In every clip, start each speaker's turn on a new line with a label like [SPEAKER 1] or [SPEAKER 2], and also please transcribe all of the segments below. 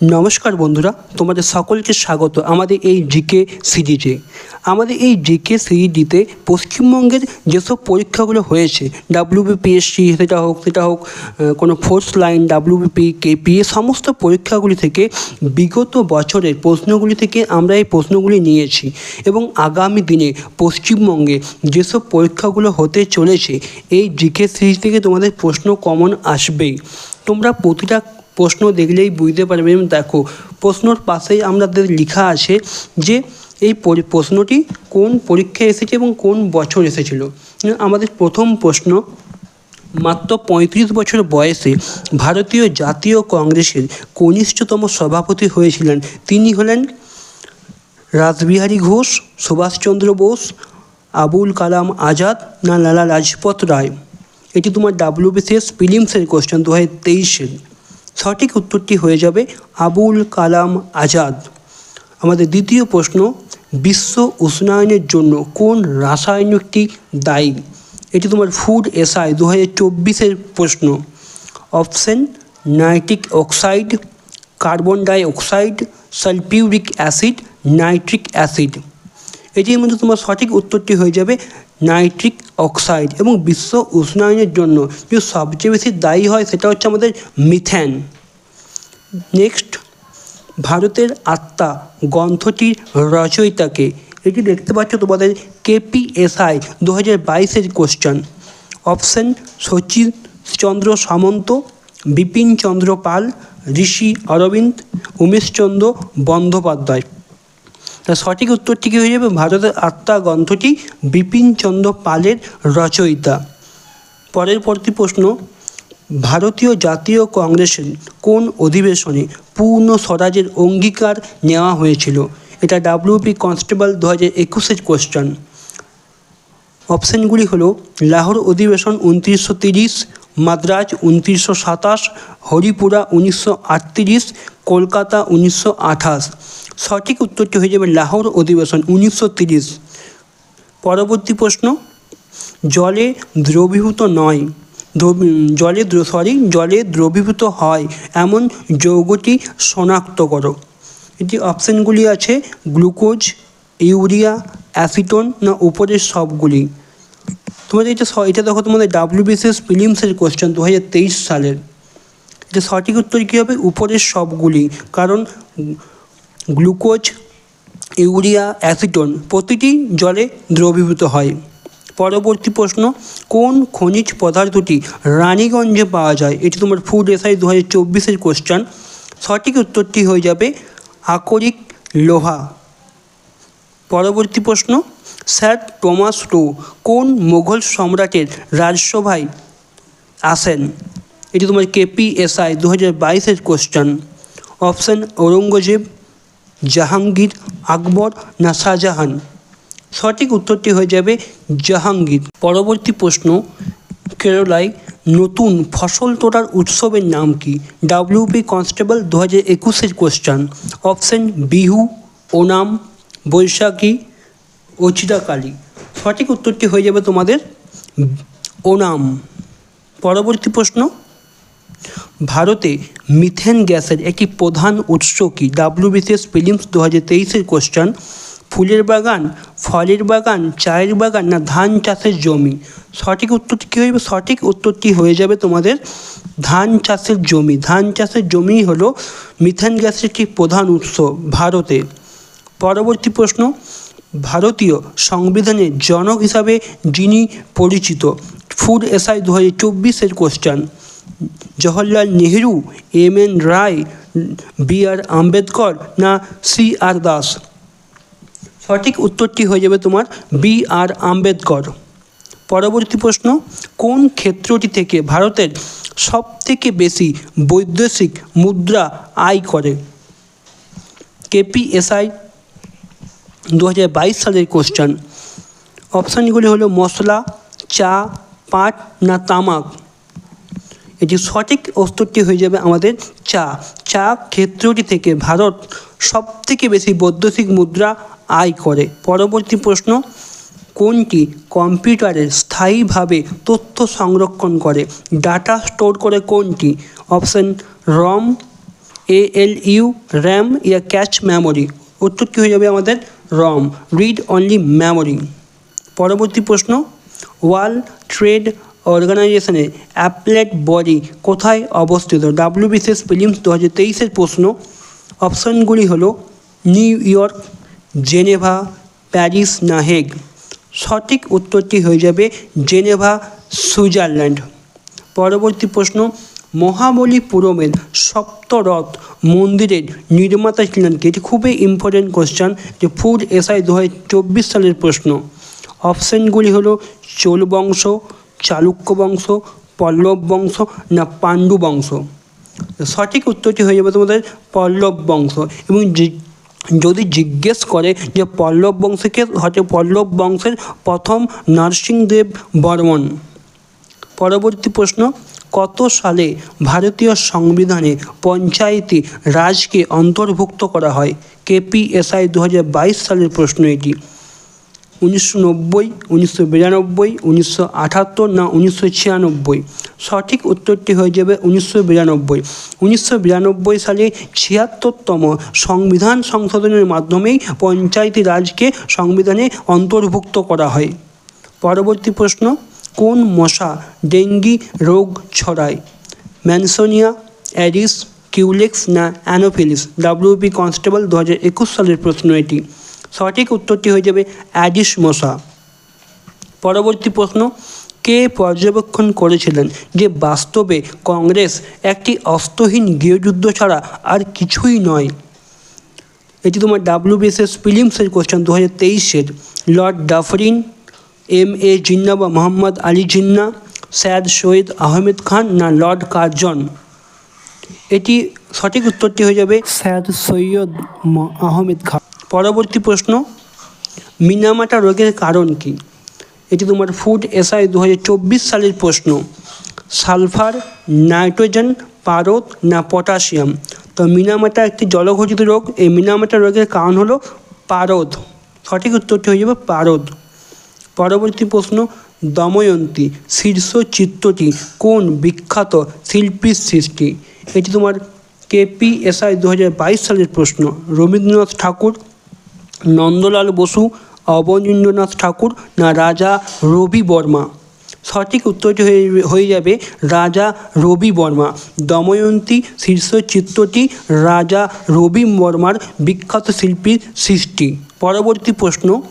[SPEAKER 1] নমস্কার বন্ধুরা, তোমাদের সকলকে স্বাগত আমাদের এই জিকে সিরিজে আমাদের এই জিকে সিরিজটিতে পশ্চিমবঙ্গের যেসব পরীক্ষাগুলো হয়েছে ডাব্লিউবিপিএসসি সেটা হোক সেটা হোক কোনো ফোর্স লাইন ডাব্লিউবিপি কেপি এ সমস্ত পরীক্ষাগুলি থেকে বিগত বছরের প্রশ্নগুলি থেকে আমরা এই প্রশ্নগুলি নিয়েছি এবং আগামী দিনে পশ্চিমবঙ্গে যেসব পরীক্ষাগুলো হতে চলেছে, এই জিকে সিরিজ থেকে তোমাদের প্রশ্ন কমন আসবেই। তোমরা প্রতিটা প্রশ্ন দেখলেই বুঝতে পারবে এবং দেখো। প্রশ্নর পাশেই আমাদের লেখা আছে যে, এই প্রশ্নটি কোন পরীক্ষায় এসেছে এবং কোন বছর এসেছিল? আমাদের প্রথম প্রশ্ন, মাত্র পঁয়ত্রিশ বছর বয়সে ভারতীয় জাতীয় কংগ্রেসের কনিষ্ঠতম সভাপতি হয়েছিলেন। তিনি হলেন রাসবিহারী ঘোষ, সুভাষচন্দ্র বোস, আবুল কালাম আজাদ না লালা লাজপত রায়? এটি তোমার ডাব্লিউবিসিএস প্রিলিমসের কোশ্চেন দু হাজার তেইশের। সঠিক উত্তরটি হয়ে যাবে আবুল কালাম আজাদ। আমাদের দ্বিতীয় প্রশ্ন, বিশ্ব উষ্ণায়নের জন্য কোন রাসায়নিকটি দায়ী? এটি তোমার ফুড এসআই দু হাজার চব্বিশের প্রশ্ন। Option, nitric oxide, carbon dioxide, sulphuric acid, nitric acid. এটির মধ্যে তোমার সঠিক উত্তরটি হয়ে যাবে নাইট্রিক অক্সাইড এবং বিশ্ব উষ্ণায়নের জন্য যে সবচেয়ে বেশি দায়ী হয় সেটা হচ্ছে আমাদের মিথেন। নেক্সট, ভারতের আত্মা গ্রন্থটির রচয়িতাকে, এটি দেখতে পাচ্ছ তোমাদের কেপিএসআই দু হাজার বাইশের কোশ্চেন অপশন শচীন চন্দ্র সামন্ত, বিপিন চন্দ্র পাল, ঋষি অরবিন্দ উমেশচন্দ্র বন্দ্যোপাধ্যায়। তার সঠিক উত্তরটি কী হয়ে যাবে? ভারতের আত্মা গ্রন্থটি বিপিন চন্দ্র পালের রচয়িতা। পরের পরবর্তী প্রশ্ন, ভারতীয় জাতীয় কংগ্রেসের কোন অধিবেশনে পূর্ণ স্বরাজের অঙ্গীকার নেওয়া হয়েছিল? এটা ডাব্লিউপি কনস্টেবল দু হাজার একুশের কোশ্চেন অপশানগুলি হলো, লাহোর অধিবেশন উনত্রিশশো তিরিশ, মাদ্রাজ উনত্রিশশো সাতাশ, হরিপুরা উনিশশো আটত্রিশ, কলকাতা উনিশশো আঠাশ। সঠিক উত্তরটি হয়ে যাবে লাহোর অধিবেশন উনিশশো তিরিশ। পরবর্তী প্রশ্ন, জলে দ্রবীভূত নয় জলে সরি জলে দ্রবীভূত হয় এমন যৌগটি শনাক্ত করো। এটি অপশানগুলি আছে, গ্লুকোজ, ইউরিয়া, অ্যাসিটোন না উপরের সবগুলি। তোমাদের এটা এটা দেখো তোমাদের ডাব্লিউবিসিএস প্রিলিমসের কোশ্চেন দু হাজার তেইশ সালের। এটা সঠিক উত্তর কী হবে? উপরের সবগুলি, কারণ গ্লুকোজ, ইউরিয়া, অ্যাসিটোন প্রতিটি জলে দ্রবীভূত হয়। পরবর্তী প্রশ্ন, কোন খনিজ পদার্থটি রানীগঞ্জে পাওয়া যায়? এটি তোমার ফুড এসআই দু হাজার চব্বিশের কোশ্চেন সঠিক উত্তরটি হয়ে যাবে আকরিক লোহা। পরবর্তী প্রশ্ন, স্যার টমাস টো কোন মোঘল সম্রাটের রাজসভায় আসেন? এটি তোমার কেপিএসআই দু হাজার বাইশের কোশ্চেন অপশান, ঔরঙ্গজেব জাহাঙ্গীর, আকবর না শাহজাহান? সঠিক উত্তরটি হয়ে যাবে জাহাঙ্গীর। পরবর্তী প্রশ্ন, কেরলায় নতুন ফসল তোলার উৎসবের নাম কি? ডাব্লিউপি কনস্টেবল দু হাজার একুশের কোশ্চেন অপশান বিহু ওনাম, বৈশাখী, অচিরাকালী। সঠিক উত্তরটি হয়ে যাবে তোমাদের ওনাম। পরবর্তী প্রশ্ন ভারতে মিথেন গ্যাসের একটি প্রধান উৎস কি? ডাব্লিউবিসিএস প্রিলিমস দু হাজার তেইশের কোশ্চেন ফুলের বাগান, ফলের বাগান, চায়ের বাগান না ধান চাষের জমি? সঠিক উত্তরটি কী হয়ে সঠিক উত্তরটি হয়ে যাবে তোমাদের ধান চাষের জমি। ধান চাষের জমি হলো মিথেন গ্যাসের একটি প্রধান উৎস ভারতে। পরবর্তী প্রশ্ন, ভারতীয় সংবিধানের জনক হিসাবে যিনি পরিচিত, ফুড এসআই দু হাজার চব্বিশের question Jawaharlal Nehru, M N Roy, B R Ambedkar না সি আর দাস? সঠিক উত্তরটি হয়ে যাবে তোমার বি আর আম্বেদকর। পরবর্তী প্রশ্ন, কোন ক্ষেত্রটি থেকে ভারতের সব থেকে বেশি বৈদেশিক মুদ্রা আয় করে? কেপিএসআই দু হাজার বাইশ সালের কোশ্চেন অপশানগুলি হলো মশলা, চা, পাট না তামাক? এটি সঠিক উত্তরটি হয়ে যাবে আমাদের চা। চা ক্ষেত্রটি থেকে ভারত সব থেকে বেশি বৈদেশিক মুদ্রা আয় করে। পরবর্তী প্রশ্ন, কোনটি কম্পিউটারে স্থায়ীভাবে তথ্য সংরক্ষণ করে? ডাটা স্টোর করে কোনটি? Option, ROM L U RAM ইয়া ক্যাচ মেমোরি। উত্তর কী হয়ে যাবে আমাদের রম, রিড অনলি মেমোরি। পরবর্তী প্রশ্ন, ওয়ার্ল্ড ট্রেড অর্গানাইজেশনের অ্যাপলেট বডি কোথায় অবস্থিত? ডাব্লিউবিসিএস ফিলিমস দু হাজার তেইশের প্রশ্ন। অপশানগুলি হলো, নিউ ইয়র্ক, জেনেভা, প্যারিস না হেগ? সঠিক উত্তরটি হয়ে যাবে জেনেভা, সুইজারল্যান্ড। পরবর্তী প্রশ্ন, মহাবলীপুরমের সপ্তরথ মন্দিরের নির্মাতা ছিলেন কি? এটি খুবই ইম্পর্টেন্ট কোশ্চেন যে ফুড এসআই দু হাজার চব্বিশ সালের প্রশ্ন। অপশানগুলি হলো চোল বংশ চালুক্য বংশ পল্লব বংশ না পাণ্ডু বংশ সঠিক উত্তরটি হয়ে যাবে তোমাদের পল্লব বংশ এবং যদি জিজ্ঞেস করে যে পল্লব বংশকে হচ্ছে পল্লব বংশের প্রথম নরসিংদেব বর্মন? পরবর্তী প্রশ্ন, কত সালে ভারতীয় সংবিধানে পঞ্চায়েতি রাজকে অন্তর্ভুক্ত করা হয়? কেপিএসআই দু হাজার বাইশ সালের প্রশ্ন এটি। উনিশশো নব্বই, উনিশশো বিরানব্বই, উনিশশো আটাত্তর না উনিশশো ছিয়ানব্বই? সঠিক উত্তরটি হয়ে যাবে উনিশশো বিরানব্বই। উনিশশো বিরানব্বই সালে ছিয়াত্তরতম সংবিধান সংশোধনের মাধ্যমেই পঞ্চায়েতি রাজকে সংবিধানে অন্তর্ভুক্ত করা হয়। পরবর্তী প্রশ্ন, কোন মশা, ডেঙ্গি রোগ ছড়ায়? ম্যানসোনিয়া, অ্যাডিস, কিউলেক্স না অ্যানোফিলিস? ডাব্লিউপি কনস্টেবল দু হাজার একুশ সালের প্রশ্ন এটি। সঠিক উত্তরটি হয়ে যাবে অ্যাডিস মশা। পরবর্তী প্রশ্ন, কে পর্যবেক্ষণ করেছিলেন যে বাস্তবে কংগ্রেস একটি অস্ত্রহীন গৃহযুদ্ধ ছাড়া আর কিছুই নয়? এটি তোমার ডাব্লিউবিএসএস ফিলিমসের কোশ্চেন দু হাজার তেইশের। Lord Dufferin, M A Jinnah বা মোহাম্মদ আলী জিন্না, স্যার সৈয়দ আহমেদ খান না লর্ড কার্জন? এটি সঠিক উত্তরটি হয়ে যাবে স্যার সৈয়দ আহমেদ খান। পরবর্তী প্রশ্ন, মিনামাটা রোগের কারণ কি? এটি তোমার ফুড এসআই দু হাজার চব্বিশ সালের প্রশ্ন। সালফার, নাইট্রোজেন, পারদ না পটাশিয়াম? তো মিনামাটা একটি জলঘটিত রোগ, এই মিনামাটা রোগের কারণ হলো পারদ। সঠিক উত্তরটি হয়ে যাবে পারদ। পরবর্তী প্রশ্ন, দময়ন্তী শীর্ষ চিত্রটি কোন বিখ্যাত শিল্পীর সৃষ্টি? এটি তোমার কেপিএসআই দু হাজার বাইশ সালের প্রশ্ন। রবীন্দ্রনাথ ঠাকুর নন্দলাল বসু, অবনীন্দ্রনাথ ঠাকুর না রাজা রবি বর্মা? সঠিক উত্তরটি হয়ে যাবে রাজা রবি বর্মা। দময়ন্তী শীর্ষ চিত্রটি রাজা রবি বর্মার বিখ্যাত শিল্পীর সৃষ্টি। পরবর্তী প্রশ্ন,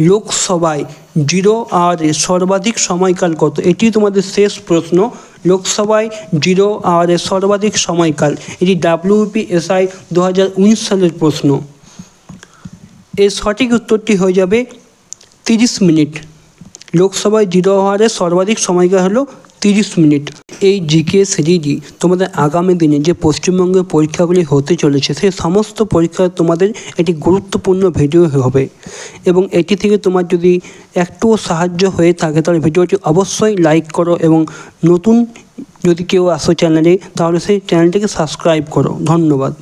[SPEAKER 1] লোকসভায় জিরো আওয়ারে সর্বাধিক সময়কাল কত? এটি তোমাদের শেষ প্রশ্ন। লোকসভায় জিরো আওয়ারে সর্বাধিক সময়কাল। এটি ডাব্লিউপিএসআই দু হাজার উনিশ সালের প্রশ্ন। এর সঠিক উত্তরটি হয়ে যাবে তিরিশ মিনিট। লোকসভায় জিরো আওয়ারে সর্বাধিক সময়কাল হলো তিরিশ মিনিট। এই জিকে সিরিজই তোমাদের আগামী দিনে যে পশ্চিমবঙ্গের পরীক্ষাগুলি হতে চলেছে সেই সমস্ত পরীক্ষা তোমাদের একটি গুরুত্বপূর্ণ ভিডিও হবে। এবং এটি থেকে তোমার যদি একটুও সাহায্য হয়ে থাকে, তাহলে ভিডিওটি অবশ্যই লাইক করো এবং নতুন যদি কেউ আসো চ্যানেলে, তাহলে সেই চ্যানেলটিকে সাবস্ক্রাইব করো। ধন্যবাদ।